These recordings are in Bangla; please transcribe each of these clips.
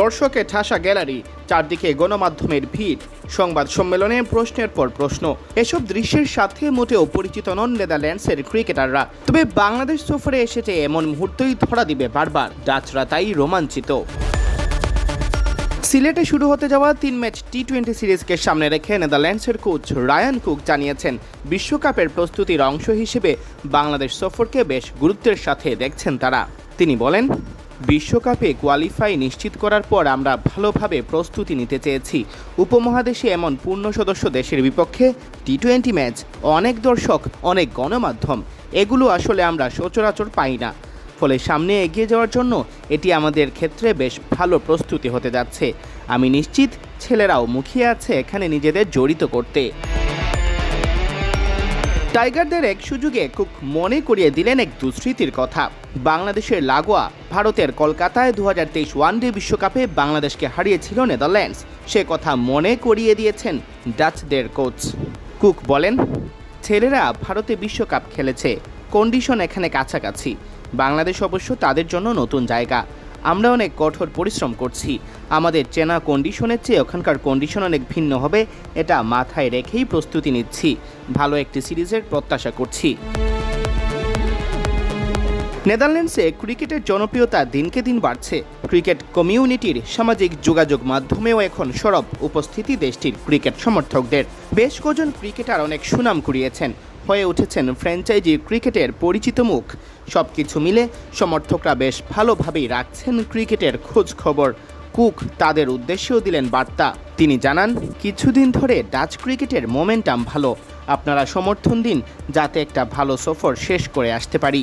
দর্শকে ঠাসা গ্যালারি, চারদিকে গণমাধ্যমের ভিড়, সংবাদ সম্মেলনে প্রশ্নের পর প্রশ্ন। এসব দৃশ্যের সাথে মোটেও পরিচিত নন নেদারল্যান্ডসের ক্রিকেটাররা। তবে বাংলাদেশ সফরে এসেছে এমন মুহূর্তই ধরা দিবে বারবার ডাচরা তাই রোমাঞ্চিত। সিলেটে শুরু হতে যাওয়া তিন ম্যাচ টি টোয়েন্টি সিরিজকে সামনে রেখে নেদারল্যান্ডসের কোচ রায়ান কুক জানিয়েছেন, বিশ্বকাপের প্রস্তুতির অংশ হিসেবে বাংলাদেশ সফরকে বেশ গুরুত্বের সাথে দেখছেন তারা। তিনি বলেন বিশ্বকাপে কোয়ালিফাই নিশ্চিত করার পর আমরা ভালোভাবে প্রস্তুতি নিতে চেয়েছি। উপমহাদেশে এমন পূর্ণ সদস্য দেশের বিপক্ষে টি টোয়েন্টি ম্যাচ অনেক দর্শক, অনেক গণমাধ্যম, এগুলো আসলে আমরা সচরাচর পাই না। ফলে সামনে এগিয়ে যাওয়ার জন্য এটি আমাদের ক্ষেত্রে বেশ ভালো প্রস্তুতি হতে যাচ্ছে। আমি নিশ্চিত ছেলেরাও মুখিয়ে আছে এখানে নিজেদের জড়িত করতে। টাইগারদের এক সুযোগে কুক মনে করিয়ে দিলেন এক দুস্মৃতির কথা। বাংলাদেশের লাগোয়া ভারতের কলকাতায় দু হাজার তেইশ ওয়ানডে বিশ্বকাপে বাংলাদেশকে হারিয়েছিল নেদারল্যান্ডস। সে কথা মনে করিয়ে দিয়েছেন ডাচদের কোচ। কুক বলেন, ছেলেরা ভারতে বিশ্বকাপ খেলেছে। কন্ডিশন এখানে কাছাকাছি। বাংলাদেশ অবশ্য তাদের জন্য নতুন জায়গা। আমরা অনেক কঠোর পরিশ্রম করছি। আমাদের চেনা কন্ডিশনের চেয়ে ওখানকার কন্ডিশন অনেক ভিন্ন হবে, এটা মাথায় রেখেই প্রস্তুতি নিচ্ছি। ভালো একটি সিরিজের প্রত্যাশা করছি। নেদারল্যান্ডসে ক্রিকেটের জনপ্রিয়তা দিনকে দিন বাড়ছে। ক্রিকেট কমিউনিটির সামাজিক যোগাযোগ মাধ্যমেও এখন সরব উপস্থিতি দেশটির ক্রিকেট সমর্থকদের। বেশ কজন ক্রিকেটার অনেক সুনাম কুড়িয়েছেন। হয়ে উঠেছেন ফ্র্যাঞ্চাইজি ক্রিকেটের পরিচিত মুখ। সব কিছু মিলে সমর্থকরা বেশ ভালোভাবেই রাখছেন ক্রিকেটের খোঁজ খবর। কুক তাদের উদ্দেশ্যেও দিলেন বার্তা। তিনি জানান, কিছুদিন ধরে ডাচ ক্রিকেটের মোমেন্টাম ভালো। আপনারা সমর্থন দিন, যাতে একটা ভালো সফর শেষ করে আসতে পারি।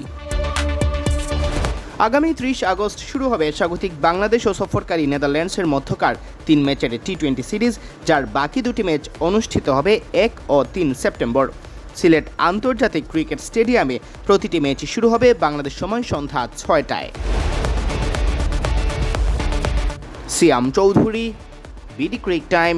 আগামী ত্রিশ আগস্ট শুরু হবে স্বাগতিক বাংলাদেশ ও সফরকারী নেদারল্যান্ডসের মধ্যকার তিন ম্যাচের টি টোয়েন্টি সিরিজ, যার বাকি দুটি ম্যাচ অনুষ্ঠিত হবে এক ও তিন সেপ্টেম্বর। সিলেট আন্তর্জাতিক ক্রিকেট স্টেডিয়ামে প্রতিটি ম্যাচ শুরু হবে বাংলাদেশ সময় সন্ধ্যা ছয়টায়। Siam Chowdhury, BD cric time